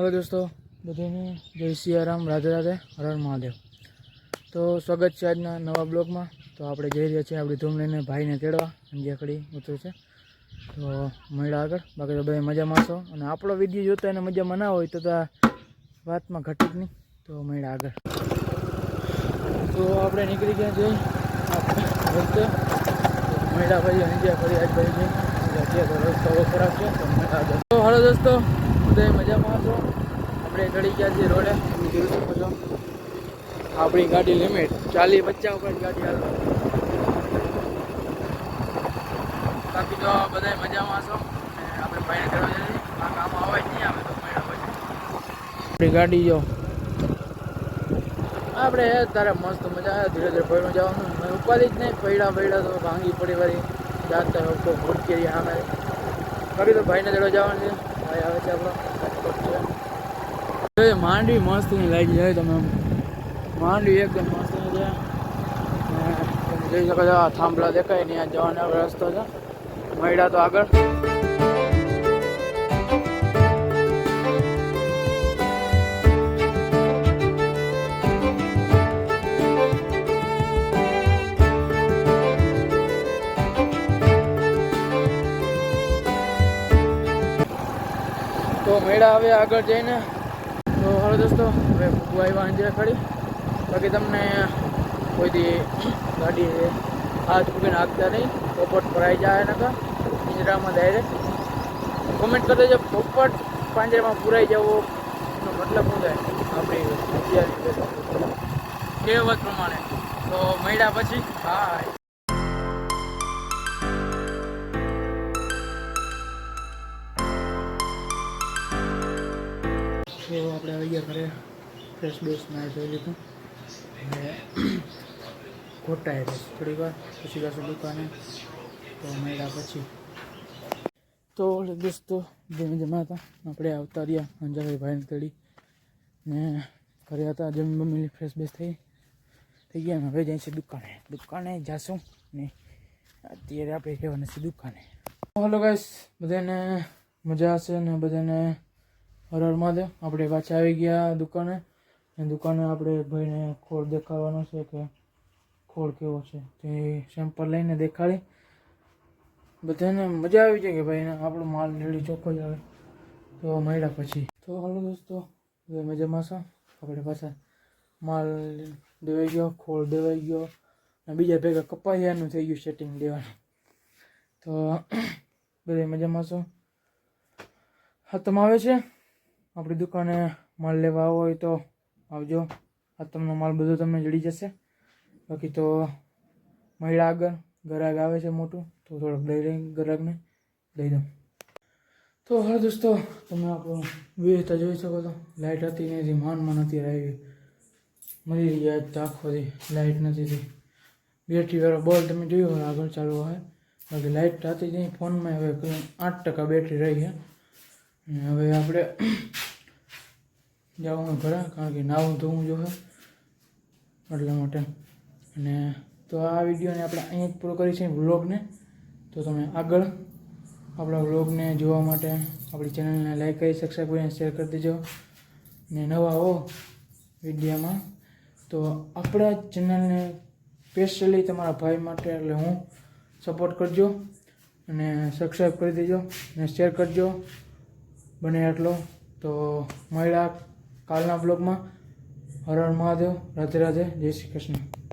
હવે દોસ્તો, બધાને જય સિયારામ રાધે રાધે, હર હર મહાદેવ. તો સ્વાગત છે આજના નવા બ્લોગમાં. તો આપણે જઈ રહ્યા છીએ આપણી ધૂમ લઈને ભાઈને તેડવા અંજિયાખડી ઉતરું છે. તો મળ્યા આગળ. બાકી તો બધા મજામાં છો અને આપણો વીડિયો જોતા એને મજામાં ના હોય તો તો વાતમાં જ નહીં. તો મળ્યા આગળ. તો આપણે નીકળી ગયા જઈ રસ્તે મળ્યા ભાઈ અંજિયાખડી આજ ભાઈ જઈ રસ્તો ખરાબ છે, તો મળ્યા આગળ. તો હલો દોસ્તો બધા મજામાં છો? આપણે ચડી ગયા છીએ રોડે. તમે જોઈ શકો છો. આપણી ગાડી લિમિટ ચાલી પચાસ ઉપર જ ગાડી હાલવા બાકી તો બધા મજામાં છો? આપણે ભાઈને કરવા જઈએ આ કામ અવાજ નહીં આવે તો આપણી ગાડી જો. આપણે તારે મસ્ત મજા આવે, ધીરે ધીરે ભણવા જવાનું. મેં ઉપાડી જ નહીં, પૈડા પૈડા તો ભાંગી પડી વાળી. જાત ભૂટકી સામે બાકી તો ભાઈને ચડવા જવાનું છે. માંડવી મસ્ત લાગી જાય તમે. માંડવી એકદમ મસ્ત છે. તમે જોઈ શકો છો, આ થાંભલા દેખાય, ને આ જવાનો રસ્તો છે. મળ્યા તો આગળ. તો મેળા હવે આગળ જઈને. તો હાલો દોસ્તો, હવે ભૂગવા આવ્યા અંજે ખડી. બાકી તમને કોઈ દી ગાડી હાથ મૂકીને આગતા નહીં. પોપટ ભરાઈ જાય નકા પિંજરામાં ડાયરેક્ટ કોમેન્ટ કરી દેજો, પોપટ પાંજરામાં પુરાઈ જવો. એનો મતલબ શું થાય? આપણી અત્યારની કહેવત પ્રમાણે. તો મળ્યા પછી હા તો આપણે આવી ગયા ઘરે ફ્રેશ બેસ ના જોઈ લીધું અને ખોટા બસ થોડી વાર પછી જશું દુકાને તો મળ્યા પછી. તો દોસ્તો જેમ જમા હતા, આપણે આવતા રહ્યા અંજાભાઈ ભાઈને તળી ને ઘરે હતા, જમી મમ્મી ફ્રેશ બેસ થઈ થઈ ગયા હવે જાય છે દુકાને. દુકાને જાશું ને અત્યારે આપણે કહેવાના છે દુકાને. હલો ગાઈસ બધાને મજા હશે ને બધાને હર હર મહાદેવ આપણે પાછા આવી ગયા દુકાને. અને દુકાને આપણે ભાઈને ખોળ દેખાડવાનો છે કે ખોળ કેવો છે તે સેમ્પલ લઈને દેખાડી. બધાને મજા આવી જાય કે ભાઈ આપણો માલ રેડી ચોખ્ખો જ આવે. તો મળ્યા પછી. તો હાલો દોસ્તો મજામાં છો? આપણે પાછા માલ દેવાઈ ગયો, ખોળ દેવાઈ ગયો. અને બીજા ભેગા કપાયાનું થઈ ગયું સેટિંગ દેવાનું. તો બધા મજામાં છો? હાથમાં આવે છે? આપણી દુકાને માલ લેવા આવો હોય તો આવજો. આ તમને માલ બધો તમને જડી જશે. બાકી તો મહિલા આગળ. ગ્રાહક આવે છે મોટું, તો થોડોક દઈ દઈ, ગ્રાહકને દઈ દઉં. તો હા દોસ્તો, તમે આપણો વ્યવસ્થા જોઈ શકો છો. લાઇટ હતી ને એથી માનમાં નથી આવી મરી ગયા તો આખોથી લાઇટ નથી થઈ બેટરી વાળો બોલ તમે જોયો હોય, આગળ ચાલુ હોય. બાકી લાઇટ હતી નહીં, ફોનમાં હવે આઠ ટકા બેટરી રહી છે. હવે આપણે જવાનું ઘરે, કારણ કે નાવું ધોવું જોઈએ એટલા માટે. અને તો આ વિડીયોને આપણે અહીંયા જ પૂરો કરી છે વ્લોગને. તો તમે આગળ આપણા વ્લોગને જોવા માટે આપણી ચેનલને લાઈક કરી સબસ્ક્રાઈબ કરીને શેર કરી દેજો. ને નવા હો વિડીયામાં. તો આપણા ચેનલને સ્પેશિયલી તમારા ભાઈ માટે એટલે હું સપોર્ટ કરજો અને સબસ્ક્રાઈબ કરી દેજો અને શેર કરજો. બને એટલો. તો મળ્યા. કાલના બ્લોગમાં હર હર મહાદેવ. રાધે રાધે. જય શ્રી કૃષ્ણ.